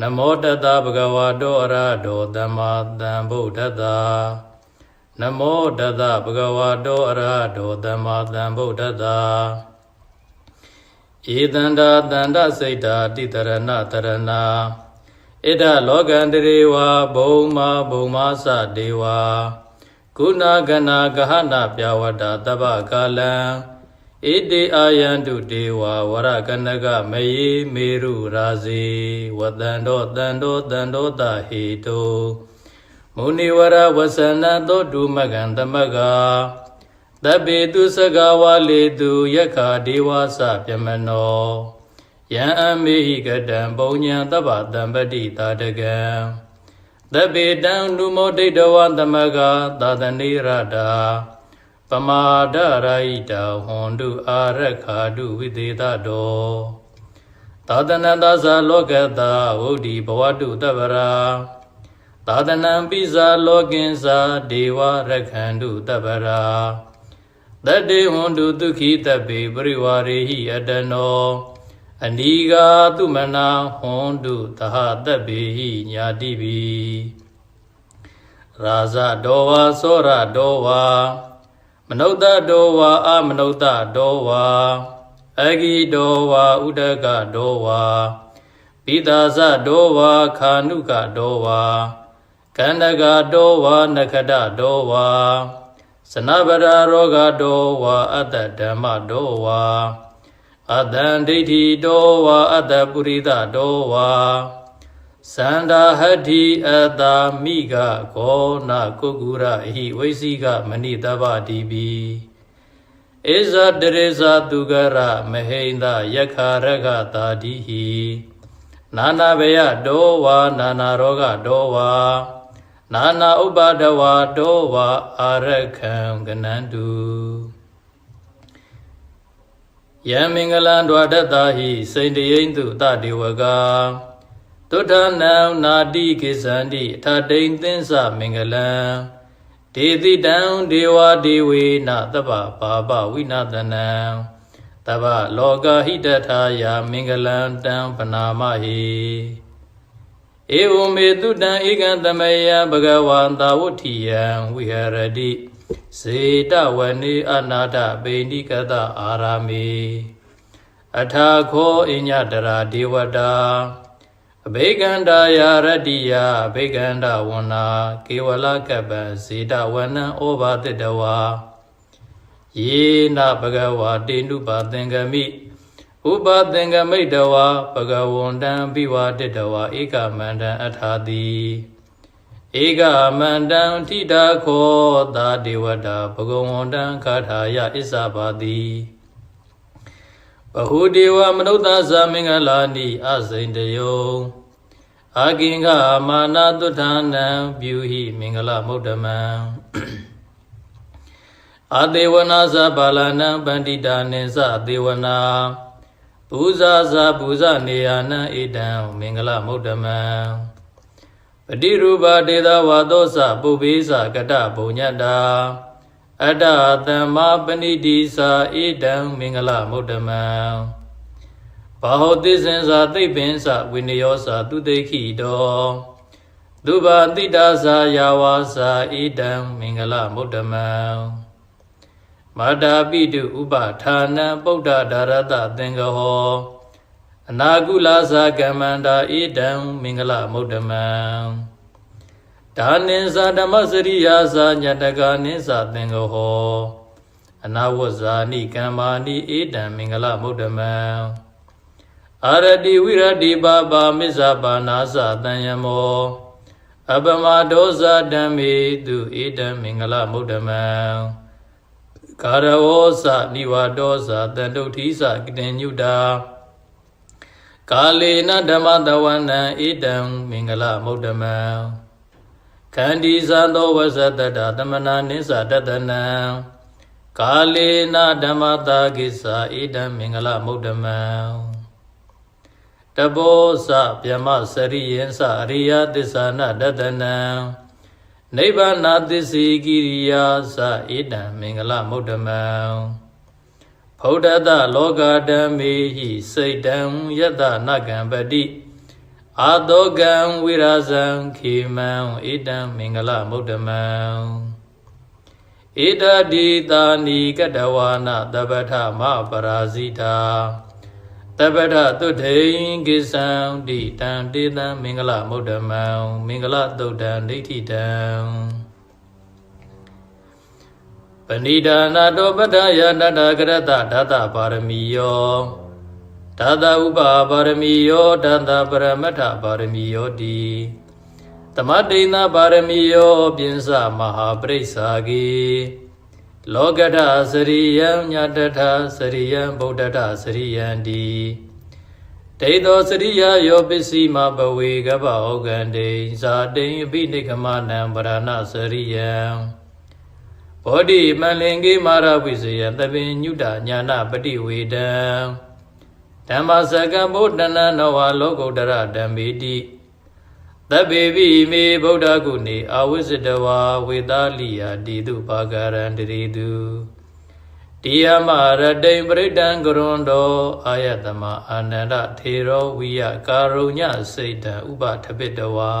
နမောတတဗုဒ္ဓဝါတောအရဟတောသမ္မာသမ္ဗုဒ္ဓတ္တနမောတတဗုဒ္ဓဝါတောအရဟတောသမ္မာသမ္ဗုဒ္ဓတ္တဧတန္တာတန္တစိတ်တာတိတရဏတရဏဣဒလောကန္တရေဝဘုံမာဘုံမာသဒေဝကုဏကနာဂဟနာပြဝတ္တတပ္ပကာလံ ဣတိအာယန္တုဒေဝဝရကနကမယေမေရုရာဇေဝတန္တောတန္တောတန္တောတဟေတုမုနိဝရဝဆနသောတုမကံသမကတပေတုစကဝါလေတုယက္ခာဒေဝစပြမနောယံအမေဟိကတံပုံညာတပ္ပတံပတိတာတကံတပေတံနုမောဒိဋ္ဌဝသမကသာသနေရတာ ပမာဒရာဟိတဟွန်တုအာရခာတုဝိသေသတောသာသနတသလောကတဝုဒ္ဓိဘဝတုတပ္ပရာသာသနံပိဇာလောကင်္စာဒေဝရခန္တုတပ္ပရာတတေဟွန်တုဒုက္ခိတပေပရိဝါရေဟိအတနောအနိဂါတုမနာဟွန်တုသဟတပေဟိညာတိပိရာဇတောဝါသောရတောဝါ မနုဿတောဝါအမနုဿတောဝါအဂိတောဝါဥဒကတောဝါပိသာဇတောဝါခာနုကတောဝါကန္နကတောဝါနခဒတောဝါစနဗရာရောဂတောဝါအတ္တဓမ္မတောဝါအတ္တံဒိဋ္ဌိတောဝါအတ္တပုရိသတောဝါ သန္တာဟတ္တိအတ္တာမိကခောနာကုက္ကုရဟိဝိသိကမဏိတဗ္ဗတိပိဧဇတရေဇသူကရမဟိန္ဒယက္ခရကတာတိဟိနာနာဘယတောဝါနာနာရောဂတောဝါနာနာဥပါဒဝါတောဝါအာရခံကနန္တုယံမင်္ဂလံဒွါဒတ္တာဟိစိန်တယိန်တုတတေဝကာ သုဒ္ဓနံနာတိကိသန္တိအထတိန်သင်္စမင်္ဂလံဒေတိတံဒေဝဒေဝေနသဗ္ဗပါပဝိနာတနံတဗ္ဗလောကဟိတထာယာမင်္ဂလံတံပနာမဟိဧဝမေတုတံဧကံသမယဘဂဝန္တာဝဋ္ဌိယံဝိဟရတိစေတဝနေအနာတပိဏိကတအာရာမေအထာခောအညတရာဒေဝတာ အဘိကန္တာယာရတ္တိယအဘိကန္တဝနာကေဝလကပ္ပံဇေတဝနံဩဘာတိတဝါယေနဘဂဝါတေနုပါသင်္ကမိဥပသင်္ကမိတဝါဘဂဝန္တံဘိဝါတိတဝါဧကမန္တံအထာတိဧကမန္တံထိတာခောသာဒေဝတာဘဂဝန္တံခါထာယဣစ္ဆပါတိ ဘဟုဒေဝမနုဿသမင်္ဂလာနိအစိန်တယောအာကင်္ဂမာနာတုထာနံပြုဟိမင်္ဂလမုဒ္ဓမံအသေဝနာသဘာလနံပန္တိတာနိသအသေဝနာပူဇာဇာပူဇနေယနံဣဒံမင်္ဂလမုဒ္ဓမံပတိရူပဒေသဝါသောသပုဗ္ဗေသကတဘုံညတ္တာ အတ္တသမ္မာပဏိတိသာဣဒံမင်္ဂလမုဒ္ဓမံဘာဟောတိစင်္စာသိပ္ပင်္စဝိနယောစာသူတိခိတောသုဘာတိတာသာယာဝါစာဣဒံမင်္ဂလမုဒ္ဓမံမာတာပိတုဥပဌာနံပုဒ္ဒဒါရတသင်္ကဟောအနာကုလာသာကမ္မန္တာဣဒံမင်္ဂလမုဒ္ဓမံဓ ဒါနိသဓမ္မစရိယာသာညတကနိသသင်္ကဟောအနာဝဇာနိကမ္မာနိဧတံမင်္ဂလမုဒ္ဓမံအာရတိဝိရတိပါပါမစ္ဆပါနာသတံယမောအပမဒောဇဓမ္မေတုဧတံမင်္ဂလမုဒ္ဓမံကာရဝောသနိဝါဒောသတန္တုဋ္ဌိသကိတဉ္ညုတာကာလေနဓမ္မတဝနံဧတံမင်္ဂလမုဒ္ဓမံ ခန္ဒီဇံသောဝဇတတသမနာနိစ္စတတနံကာလေနဓမ္မတာကိစ္စဧတံမင်္ဂလမုဒ္ဓမံတဘောစဗျမစရိယံစအရိယသစ္ဆာနတတနံနိဗ္ဗာနသစ္စေကိရိယာစဧတံမင်္ဂလမုဒ္ဓမံဗုဒ္ဓတလောကဓမ္မေဟိစိတ်တံယတနကံပတိ အာတောကံဝိရာဇံခေမံဧတံမင်္ဂလမုဒ္ဓမံဧတတိတာနိကတဝါနတပ္ပထမပရာဇိတာတပ္ပထတုထိန်ကိသံတိတံတေတံမင်္ဂလမုဒ္ဓမံမင်္ဂလတုတ်တံဒိဋ္ဌိတံပဏိဒါနာတောပတ္ထယတတကရတဓာတပါရမီယော ဓာတဥပပါရမီယောဓာတပရမတ္ထပါရမီယောတိသမတိဏပါရမီယောပြင်းစမဟာပရိစ္ဆာဂေလောကထစရိယံညတထစရိယံဗုဒ္ဓထစရိယံတိဒိဋ္ဌောစရိယယောပစ္စည်းမဘဝေကပ္ပဩကံတိဇာတိံအပိနိကမနံဗရဏစရိယံဘောဓိမလင်္ကေမာရဝိဇယသဗ္ဗညုတညာနာပฏิဝေဒံ ဓမ္မစကံဗုဒ္ဓနာနဝလောကုတ္တရဓမ္မေတိသဗ္ဗေပိမေဗုဒ္ဓကုဏေအာဝိစတဝါဝေသာလိယာတိတုဘာဂရံတရေတုတိယမရတိံပရိဒံကရွန်တောအာယတမအာနန္ဒထေရောဝိယကာရုညစိတ်တံဥပထပိတဝါ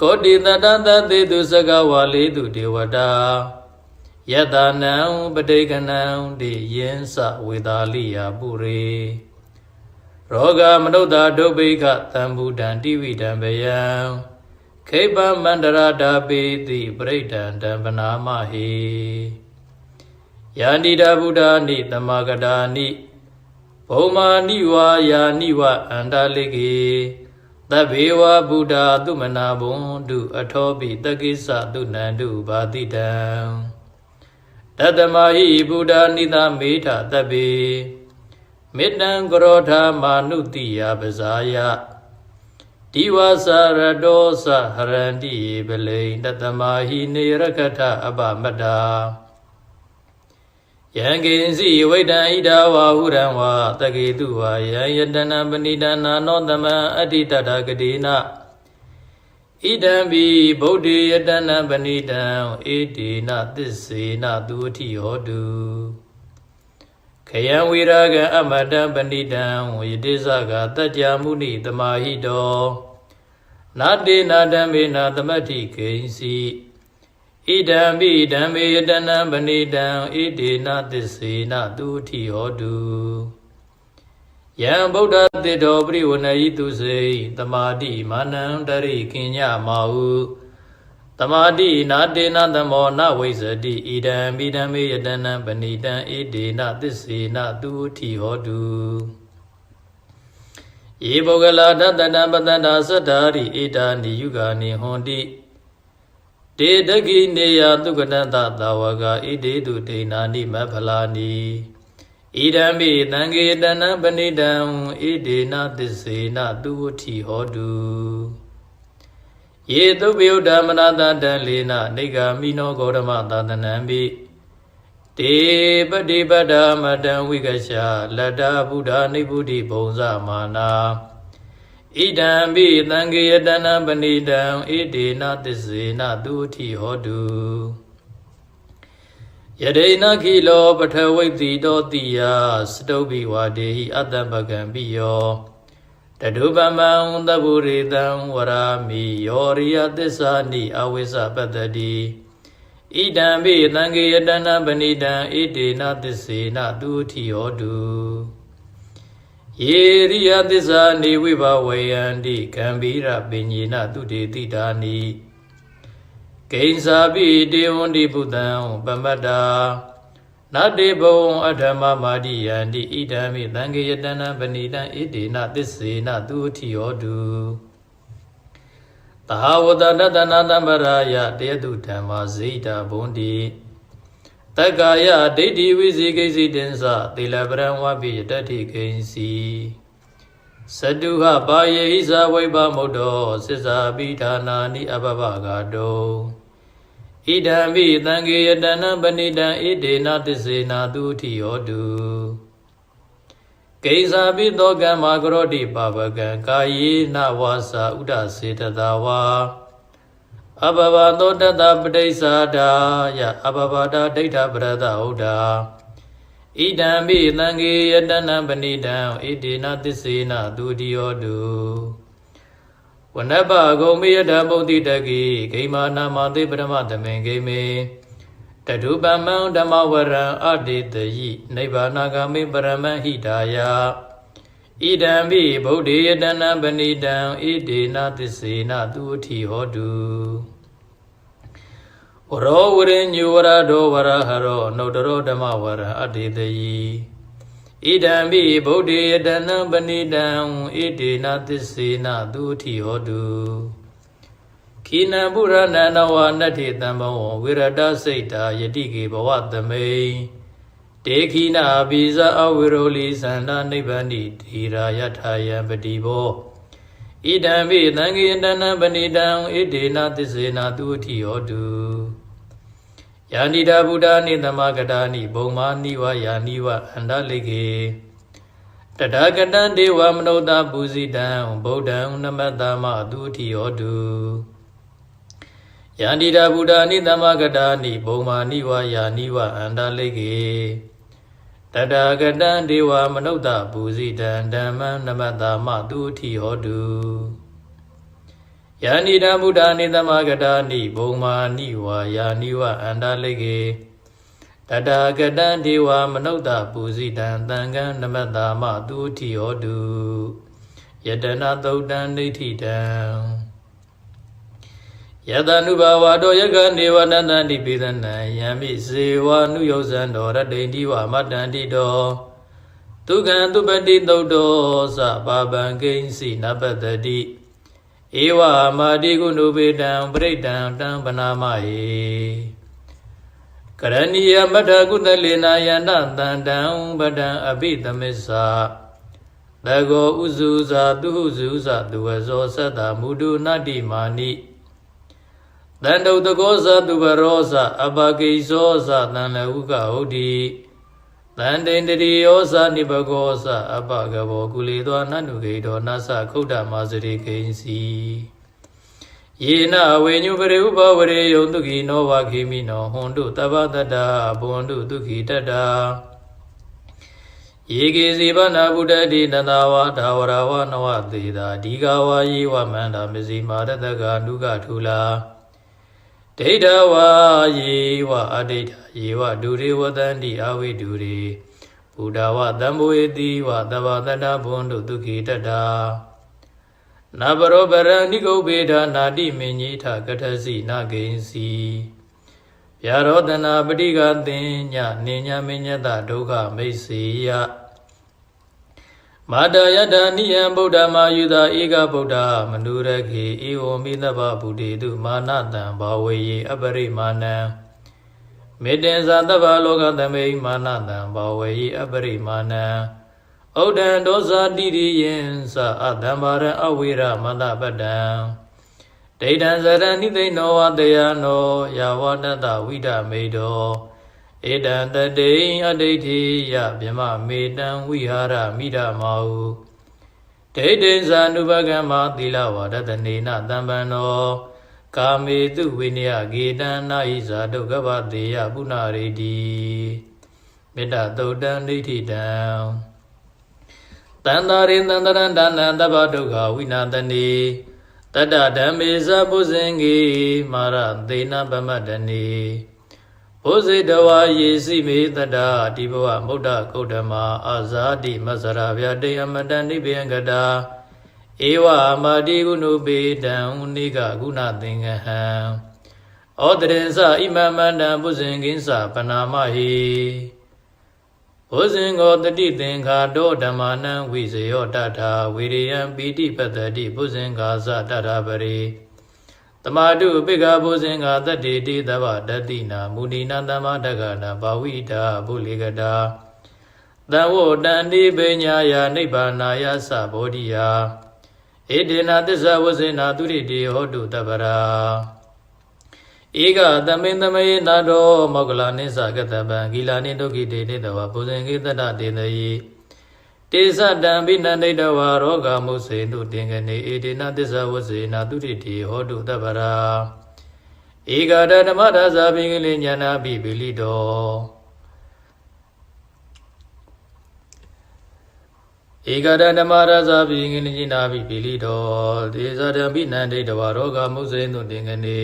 ကောတိတတတသေတုစကဝါလေးတုဒေဝတာ ယတနံပဋိကနံတိယင်းစဝေသာလိယာပုရေရောဂမနုဿဒုဗိခသံဘူတံတိဝိတံဘယံခိပမန္တရတာပိတိပရိဒံတံပနာမဟိယာနိတာဗုဒ္ဓနိတမဂတာနိဘုံမာနိဝါယာနိဝအန္တလိကေသဗ္ဗေဝဗုဒ္ဓသုမနာဘုံတုအထောပိတကိစ္စသုနန္တုဘာတိတံ တတမဟိဗုဒ္ဓနိသမေထသဗ္ဗေမေတ္တံကရောဓမာနုတိယပဇာယဒီဝသရတောသဟရန္တိပလိန်တတမဟိနေရကထအပမတ္တာယံကိဉ္စီဝိတံဣဒဝါဟုရံဝါတကေတုဝါယံယတနာပဏိဒနာနောသမံအတ္တိတတဂတိနာ ဣဒံဘိဗုဒ္ဓေယတနာပဏိတံဧတေနသစ္စေနသူအထိဟောတုခယံဝိရာဂံအမတံပဏိတံဝိတိသကတัจ जा မုနိတမဟိတောနာတေနာဓမ္မေနာသမတ္ထိကိဉ္စီဣဒံပိဓမ္မေယတနံပဏိတံဣတေနသစ္စေနသူအထိဟောတု ယံဗုဒ္ဓတေတောပရိဝဏယိတုစေတမာတိမာနံတရိကိညမာဟုတမာတိနာတေနသမောနဝိဇတိဣဒံပိဓမ္မေယတနံပဏိတံဣတေနသစ္စေနသူအထိဟောတုယေဘောဂလာတတနပတ္တနာသတ္တာရိဣတာနိယုဂာနိဟွန်တိတေတကိနေယသုကတတသာဝကဣတေတုဒိဏာနိမဖလာနိ ဣဒံမိသံဃေတနံပဏိတံဣဒေနသစ္စေနသူဝတိဟောတုယေသုပယုဒ္ဓမနာတတံလေနနေဂာမိနောဂေါရမသာသနံမိတေပတိပတ္တမတံဝိကရှာလတ္တဗုဒ္ဓနိဗ္ဗုတိဘုံဇမာနာဣဒံပိသံဃေယတနံပဏိတံဣဒေနသစ္စေနသူအထိဟောတု ယဒိနခိလောပထဝိတိတောတိယစတုဘိဝါဒေဟိအတ္တပကံပိယောတဒုပမံသဗ္ဗုရိတံဝရာမိယောရိယသစ္စာနိအဝိဇ္ဇပတ္တတိဣဒံပိသံဃေယတနံပဏိတံဣဒေနသစ္စေနသူအထိဟောတုယယေရိယသစ္စာနေဝိဘဝေယန္တိကံဗီရပညေနသူတေတိတာနိ ဂိဉ္စာပိတေဝန္တိဘုဒ္ဓံပမတ္တာနတေဘဝံအထမမာတိယန္တိဣဒံမိသံဃေယတနာပဏိတံဣတေနသစ္စေနသူအထိယောတုသာဝတတတနာတံပရာယတေတုဓမ္မာဇိတာဘုံတိတက္ကာယဒိဋ္ဌိဝိဇိကိစီတင်္စသီလပရံဝပိယတတိကိဉ္စီ စတုဟပါယေဟိဇဝိဘမုဒ္ဒောသစ္စာပိဌာနာနိအပပဂါတောဣဒံမိသံဃေယတနံပဏိတံဣဒေနသစ္စေနာသူတိယောတုကိဉ္စာပိသောကမ္မာကရောတိပါပကံကာယေနဝါစာဥဒစေတသာဝါအဘဘသောတတပဋိစ္ဆာဒာယအဘဘတာဒိဋ္ဌပရဒဟုတ်တာ ဣဒံမိသံဃေယတနံပဏိတံဣဒေနသစ္စေနသူတိယောတုဝနပဂုံမေယတဗုဒ္ဓိတကိဂိမာနာမသေပရမသမေဂိမေတတုပမံဓမ္မဝရံအတေတယိနိဗ္ဗာနဂမေပရမဟိတာယဣဒံမိဗုဒ္ဓေယတနံပဏိတံဣဒေနသစ္စေနသူအထိဟောတု ဝရောဝရိညုဝရဒောဝရဟရောနုတရောဓမ္မဝရံအတေတယိဣဒံမိဗုဒ္ဓေယတနံပဏိတံဣဒေနသစ္စေနသူအထိဟောတုခိနံပုရဏနဝနတ္ထိတံဘောဝိရတစိတ်တာယတိကေဘဝသမိန်တေခိနာဘိဇအဝိရောလိသန္တာနိဗ္ဗန္တိတိရာယထာယံပတိဘောဣဒံမိသံဃေတနံပဏိတံဣဒေနသစ္စေနာသူအထိဟောတု ယာနိတာဗုဒ္ဓနိသမဂတာနိဘုံမာနိဝယာနိဝအန္တလိကေတတဂတံဒေဝမနုဿပူဇိတံဗုဒ္ဓံနမတ္တမသူအထိဟောတုယန္တိတာဗုဒ္ဓနိသမဂတာနိဘုံမာနိဝယာနိဝအန္တလိကေတတဂတံဒေဝမနုဿပူဇိတံဓမ္မံနမတ္တမသူအထိဟောတု ယန္တိတာဗုဒ္ဓနိသမဂတာနိဘုံမာနိဝယာနိဝအန္တလိကေတတဂတံဒေဝမနုဿပူဇိတံသံဃံနမတ္တမသူအထိဟောတုယတနာသုတ်တံဒိဋ္ဌိတံယတနုဘာဝတောယကနေဝနန္တန္တိပိသနံယံမိစေဝနုယောဇံတော်ရတ္တိတိဝမတ္တန္တိတောဒုက္ခံသူပတိသုတ်တောသဘာဗံကိဉ္စီနပတ္တိ ဧဝမာတိကုဏုပေတံပရိတံတံပနာမဟေကရဏီယမထကုသလေနာယန္တတန္တံပဒံအဘိသမစ္ဆာသကောဥစုဇာသူဟုစုဇာသူဝဇောသတ္တမုဒုနတ္တိမာနိတန္တုတကောဇသူဘရောဇအပကိဇောဇတန်လဟုကဟုတ်တိ တန်တိန်တရိယောဇနိဘဂောဇအပကဘောကုလေသောနန္တုဂေတောနသခုဒ္ဓမာစရိကိဉ္စီယေနဝေညုပရိဥပဝရေယုံတုခိနောဝခေမိနောဟွန်တုတပ္ပတတ္တာဘွန်တုဒုခိတတ္တာယေကေစီဗနာဗုဒ္ဓတိတတဝါဒါဝရဝနဝသေတာဒီဃဝါယေဝမန္တာမစီမာရတကနုကထူလာ ဒိဋ္ဌဝါယေဝအဒိဋ္ဌယေဝဒုရေဝတန္တိအဝိဒုရေဘုဒ္ဓဝတံဘောေတိဝသဗ္ဗတတ္တဘွန်တုဒုခိတတ္တာနဘရောပရဏိကုဗေဒနာတိမင်ကြီးထကထစီနာဂိဉ္စီဗျာရောတနာပဋိကသင်ညနေညမညတဒုက္ခမိတ်စေယ မာတယတနိယံဗုဒ္ဓမာယုသာဧကဗုဒ္ဓမနုရခေဧဝမိသဗ္ဗဗုဒ္ဓေတုမာနတံဘာဝေယေအပရိမာဏံမေတ္တေဇာတဗ္ဗလောကသမိမာနတံဘာဝေယေအပရိမာဏံဩဒံဒောဇာတိရိယံသအတံဘာရအဝိရမတပတံဒိဋ္ဌံဇရဏိသိနောဝတယနောယာဝတတဝိဒမေတော ဧတံတတိအဋ္ဌိတိယမြမမေတံဝိဟာရမိဒမောဒိဋ္ဌိဇာနုပကမ္မသီလဝါဒတနေနတံပန္နောကာမေတုဝိနယဂေတံနာဟိဇာဒုက္ခပတေယပုဏ္ဏရေတိမေတ္တသုတ်တံဒိဋ္ဌိတံတန္တာရိတန္တရံဒါနံတဗ္ဗဒုက္ခဝိနာတနေတတ္တဓမ္မေဇပုဇင်္ဂေမာရသေနပမတ္တနေ ဘုဇိတဝါယေစီမေတတ္တာဒီဘဝမုဒ္ဒကုဋ္ဌမအာဇာတိမဆရာဗျာတေယမတန်နိဗ္ဗယံကတာဧဝမာတိကုဏုပေတံနိကကုဏသင်္ကဟံဩတရင်္စဣမမန္တံဘုဇင်ကိဉ္စပနာမဟိဘုဇင်ကိုတတိသင်္ခါတောဓမ္မာနံဝိဇယောတထာဝိရိယံပိတိပတ္တိဘုဇင်ကာသတတရပရိ တမတုပိကဘုဇင်ကာတတ္တိတိသဗ္ဗတတိနာမုဏိနာသမ္မာတက္ကနာဘာဝိတာဘုလေကတာသံဝတန္တိပညာယာနိဗ္ဗာနာယသဘောဓိယာဧတေနသစ္စာဝစေနာသူရိတိဟောတုတပ္ပရာဧကသမိန်သမေနာတောမောကလာနိစ္စကတပံဂီလာနိဒုက္ခိတေနေတဝဘုဇင်ကိတတတေတယေ တေသတံဘိနန္ဒိတဝါရောဂမုစေတုတင်ကနေဧတေနသစ္စာဝစေနာသူရိတိဟောတုတပ္ပရာဧကတဓမ္မဒါဇာပိကလေးညာနာပိပိလိတောဧကတဓမ္မရဇာပိငိနိနာပိပိလိတောဒေဇာတံဘိနန္ဒိတဝါရောဂမုစေတုတင်ကနေ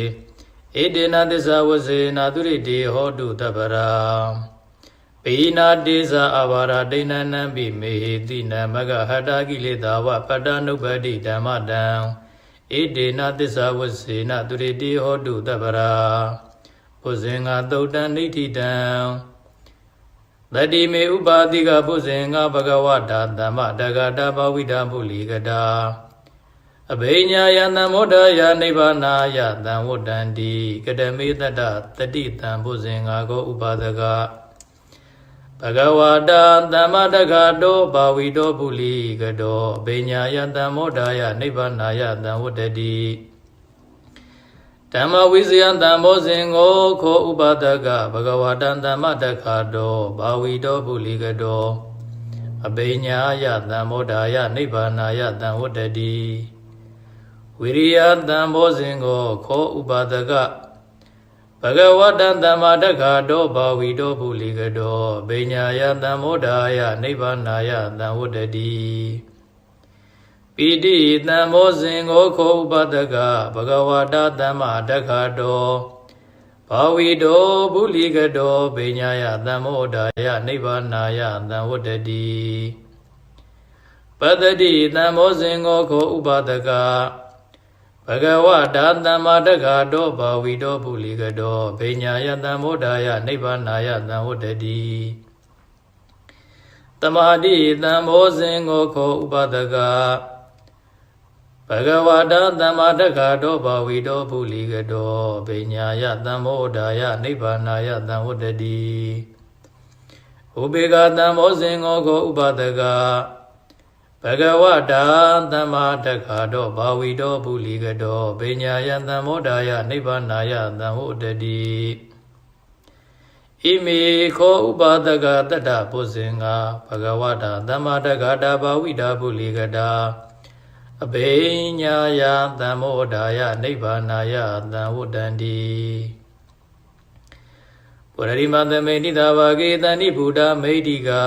ဧတေနသစ္စာဝစေနာသူရိတိဟောတုတပ္ပရာ ပိနာတေဇာအဘာရာဒိဏနံပိမေဟိတိနမဂဟတာကိလေသာဝပတ္တနုပ္ပတိဓမ္မတံဧတေနသစ္စာဝစေနာသူရိတိဟောတုတပ္ပရာဘုဇင်္ဂသုတ်တံဒိဋ္ဌိတံတတိမေဥပါတိကဘုဇင်္ဂဘဂဝတာဓမ္မတဂတာဘဝိဒဗုလိကတာအဘိညာယသံမောဒယနိဗ္ဗာနာယသံဝတ္တန္တိကတမေတ္တတတိတံဘုဇင်္ဂကိုဥပါဒက ဘဂဝတာသမ္မတဂတောဘာဝိတောပုလိကတောအဘိညာယသံမောဒယနိဗ္ဗာနာယသံဝတ္တတိဓမ္မဝိဇယံတံဘောဇင်ကိုခောဥပါဒကဘဂဝတံသမ္မတဂတောဘာဝိတောပုလိကတောအဘိညာယသံမောဒယနိဗ္ဗာနာယသံဝတ္တတိဝိရိယတံဘောဇင်ကိုခောဥပါဒက ဘဂဝတံသမ္မာတက္ခတောဘာဝီတောပုလိကတောဗိညာယတံမောဒာယနိဗ္ဗာနာယတံဝတ္တတိပိတိတံဘောဇင်ကိုခောဥပါဒကဘဂဝတာသမ္မာတက္ခတောဘာဝီတောပုလိကတောဗိညာယတံမောဒာယနိဗ္ဗာနာယတံဝတ္တတိပတ္တိတံဘောဇင်ကိုခောဥပါဒက ဘဂဝတာသမ္မာတက္ခတောဘာဝီတောပုလိကတောဗိညာယတံမောဒာယနိဗ္ဗာနာယတံဝတ္တတိတမာတိတံမောဇင်ကိုခောဥပဒကဘဂဝတာသမ္မာတက္ခတောဘာဝီတောပုလိကတောဗိညာယတံမောဒာယနိဗ္ဗာနာယတံဝတ္တတိဥပေကတံမောဇင်ကိုခောဥပဒက ဘဂဝတာသမ္မာတက္ခာတောဘာဝီတောပုလိကတောပညာယသံမောဒာယနိဗ္ဗာနာယသံဟောတတိဣမေခောဥပါဒကတတ္တပုဇင်္ဂဘဂဝတာသမ္မာတက္ခာတာဘာဝိတာပုလိကတာအဘိညာယသံမောဒာယနိဗ္ဗာနာယသံဝတ္တန္တိပုရရိမသမေနိသာဘာဂေတဏိဗုဒ္ဓမိဋ္ဌိကာ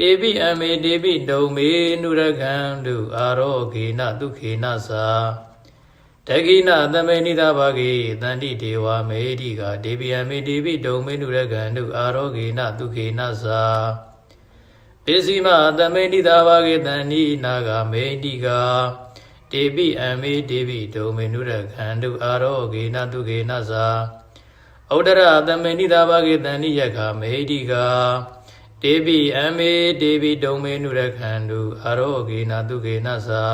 တေပိအမေတေပိဒုံမေနုရကံတုအာရောဂေနဒုခေနသာတကိနသမေနိသဘာဂေတန္တိဒေဝမေတိကဒေပိအမေတေပိဒုံမေနုရကံတုအာရောဂေနဒုခေနသာပိစီမသမေနိသဘာဂေတန္တိနာဂမေတိကတေပိအမေတေပိဒုံမေနုရကံတုအာရောဂေနဒုခေနသာဩဒရသမေနိသဘာဂေတန္တိယခမေတိက တေပိအမေတေပိတုံမေနုရခန္တုအာရောဂေနတုကေနသာ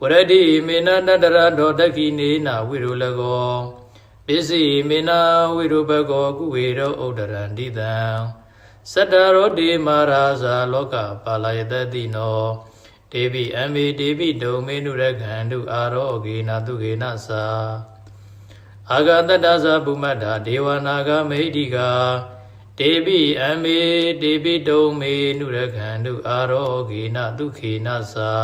ဝရတိမေနတတရတောတခိနေနဝိရုလကောပစ္စည်းမေနဝိရုပကောကုဝေရောဥဒ္ဒရန္တိတံစတ္တရောတိမာရာဇာလောကပါလယတတိနောတေပိအမေတေပိတုံမေနုရခန္တုအာရောဂေနတုကေနသာအာဂတတ္တသဗုမတ္တာဒေဝနာဂမေဟိတိကာ တေပိအမေတေပိတုံမေနုရခန္တုအာရောဂေနဒုခေနသာ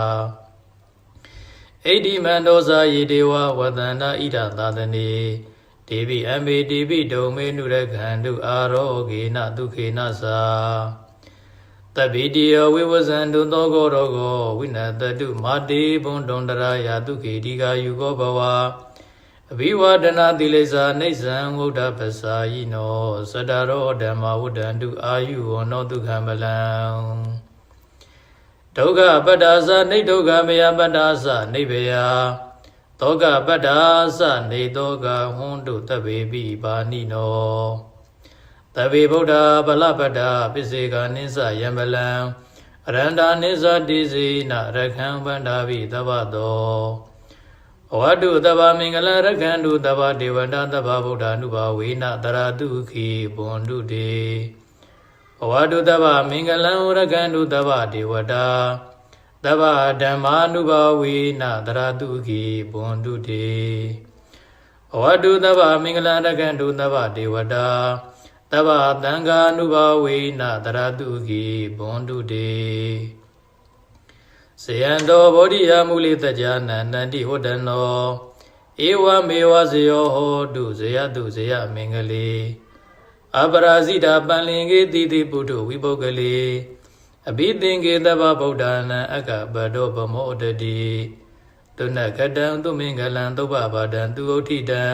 ဣတိမန္တောဇာယေဒေဝဝတန္တာဣဒသာသနေတေပိအမေတေပိတုံမေနုရခန္တုအာရောဂေနဒုခေနသာတပိတိယဝိဝဇန္တုသောကောရောကောဝိနတတုမာတေဘုံတုံတရာယဒုခေတိကာယုကောဘဝ အအဘိဝဒနာတိလိစ္ဆာနေဆံဝုဒ္ဓပ္ပစာယိနောသတ္တရောဓမ္မဝုဒ္ဒန္တုအာယုဝနောဒုက္ခမလံဒုက္ခပတ္တာသနေဒုက္ခမယပတ္တာသနေဘေယသောကပတ္တာသနေသောကဟွန်းတုတဗ္ဗေပိပါဏိနောတဗ္ဗေဗုဒ္ဓဗလပတ္တာပစ္စေကနိစ္စယံပလံအရန္တာနိစ္စတိစေနရခံဗန္တာဘိသဗ္ဗတောအ ဝတုတဗ္ဗမင်္ဂလရခံတုတဗ္ဗဒေဝတာတဗ္ဗဗုဒ္ဓ ानु ဘာဝေနတရတုခိဘွန်တုတေအဝတုတဗ္ဗမင်္ဂလံရခံတုတဗ္ဗဒေဝတာတဗ္ဗဓမ္မာနုဘာဝေနတရတုခိဘွန်တုတေအဝတုတဗ္ဗမင်္ဂလရခံတုတဗ္ဗဒေဝတာတဗ္ဗသံဃာနုဘာဝေနတရတုခိဘွန်တုတေ ဇယံတော်ဗောဓိယမူလိတကြနန္တတိဟောတနောဧဝမေဝဇယောဟောတုဇယတုဇယမင်္ဂလေအပရာဇိတာပန္လင်ကေတိတိပုထုဝိပုဂ္ဂလေအဘိသင်္ကေတဗ္ဗဗုဒ္ဓနာအက္ခပတောဗမောတတိတုဏကတံသူမင်္ဂလံသုဗ္ဗဗာဒံသူဥဋ္ဌိတံ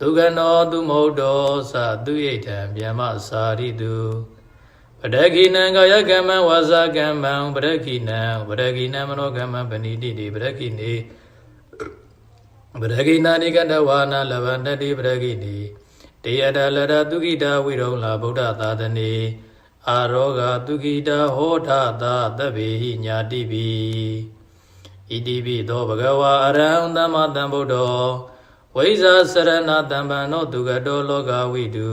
ဒုက္ခနောသူမௌတောသသူဣဋ္ဌံဗျမစာရိတု ပဒကိနံကာယကမ္မဝါစာကမ္မံပဒကိနံပဒကိနံမနောကမ္မပဏိတိတိပဒကိနေပဒကိနာနိကတဝါနာလဗန္တတိပဒကိနေတေယတလရတုကိတာဝိရုံလာဗုဒ္ဓသာသနေအာရောဂတုကိတာဟောထသာတဗ္ဗေဟိညာတိပိဣတိပိသောဘဂဝါအရဟံသမ္မာသမ္ဗုဒ္ဓောဝိဇာစရဏတမ္ပံနောသူကတောလောကဝိတု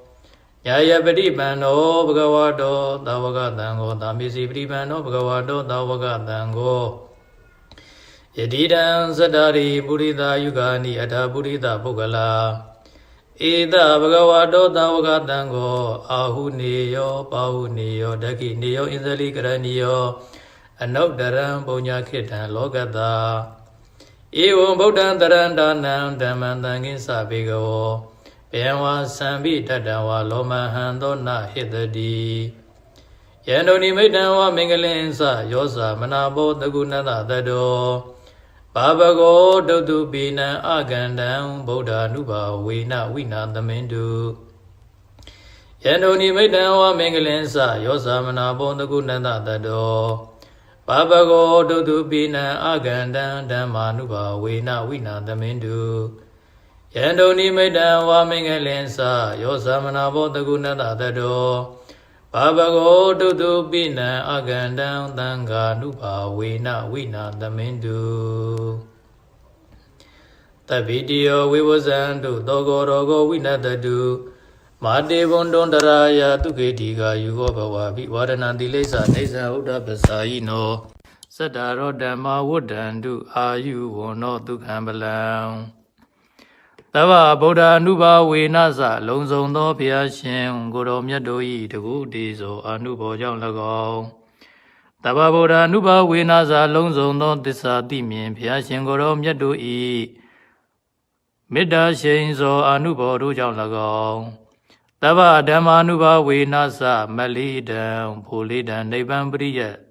ယာယပတိပံနောဘဂဝတောသဝကတံကိုသာမေစီပတိပံနောဘဂဝတောသဝကတံကိုယတိတံသတ္တရိပုရိသယုဂာနိအထာပုရိသပုဂ္ဂလာဧတဘဂဝတောသဝကတံကိုအာဟုနေယောပါဟုနေယောဒက္ခိနေယောဣန္ဒလိကရဏီယောအနုတ္တရံပုညခိတံလောကတာဧဝံဗုဒ္ဓံတရန္တာနံဓမ္မံသံဃိသဘေကဝော ဘေဝါသံဘိတတံဝါလောမဟံသောနဟိတတိယန္တုန်ိမိတံဝမင်္ဂလင်္စယောဇာမနာဘောတကုဏတတတောဘာဘဂောဒုတုပိနံအကန္တံဗုဒ္ဓ ानु ဘာဝေနဝိနာသမင်တုယန္တုန်ိမိတံဝမင်္ဂလင်္စယောဇာမနာဘောတကုဏတတတောဘာဘဂောဒုတုပိနံအကန္တံဓမ္မာနုဘာဝေနဝိနာသမင်တု ယန္တုန်ိမိတံဝမင်္ဂလင်္စယောဇာမနာဘောတကုဏတတတောဘာဘဂောတုတုပိနံအကန္တံသံဃာနုဘာဝေနဝိနာသမင်တုတဗ္ဗိတိယောဝေဝဇံတုသောကောရောဂောဝိနတတုမာတေဘွန်တွန်တရာယတုခေတိကာယူဟောဘဝဘိဝရဏတိလိစ္ဆာနေဇာဥဒ္ဓပစာယိနောစတ္တာရောဓမ္မဝဋ္ဌန္တုအာယုဝနောဒုက္ခံပလံ တဗ္ဗဗုဒ္ဓ ानु ဘာဝေနသလုံစုံသောဘုရားရှင်ကိုတော်မြတ်တို့၏တကုတေသောအနုဘောကြောင့်၎င်းတဗ္ဗဗုဒ္ဓ ानु ဘာဝေနသလုံစုံသောသစ္စာသိမြင်ဘုရားရှင်ကိုတော်မြတ်တို့၏မေတ္တာရှိန်သောအနုဘောတို့ကြောင့်၎င်းတဗ္ဗဓမ္မာနုဘာဝေနသမလိတံဘူလိတံနိဗ္ဗံပရိယတ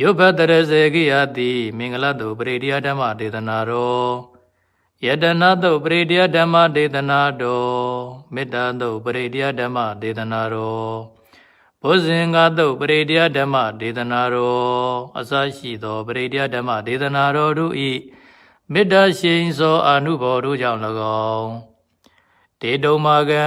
ယုဘတရစေကိယတိမင်္ဂလာတုပရိတရားဓမ္မဒေသနာတော်ယတနာတုပရိတရားဓမ္မဒေသနာတော်မေတ္တာတုပရိတရားဓမ္မဒေသနာတော်ဘုဇင်္ဂတုပရိတရားဓမ္မဒေသနာတော်အစရှိသောပရိတရားဓမ္မဒေသနာတော်တို့ဤမေတ္တာရှိန်သောအနုဘောတို့ကြောင့်၎င်းတေတုံမာကံ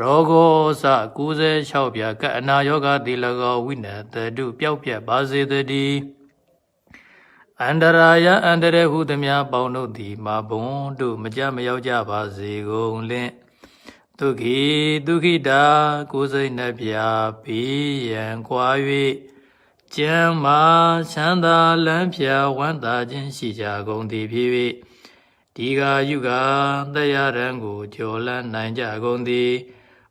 ရောဂောစ96ပြကအနာယောဂတိလကောဝိနတတုပျောက်ပြက်ပါစေတည်းအန္တရာယအန္တရဟုသမျှပေါင်းတို့သည်မာဘုံတို့မကြမရောက်ကြပါစေကုန်လင့်ဒုက္ခိဒုက္ခိတာကိုယ်စိတ်နှပြဘေးရန်ကွာ၍ကျမ်းမာချမ်းသာလန်းဖြာဝမ်းသာခြင်းရှိကြကုန်သည်ဖြစ်၍ဒီဃာယုဂတရားရန်ကိုကျော်လန်းနိုင်ကြကုန်သည်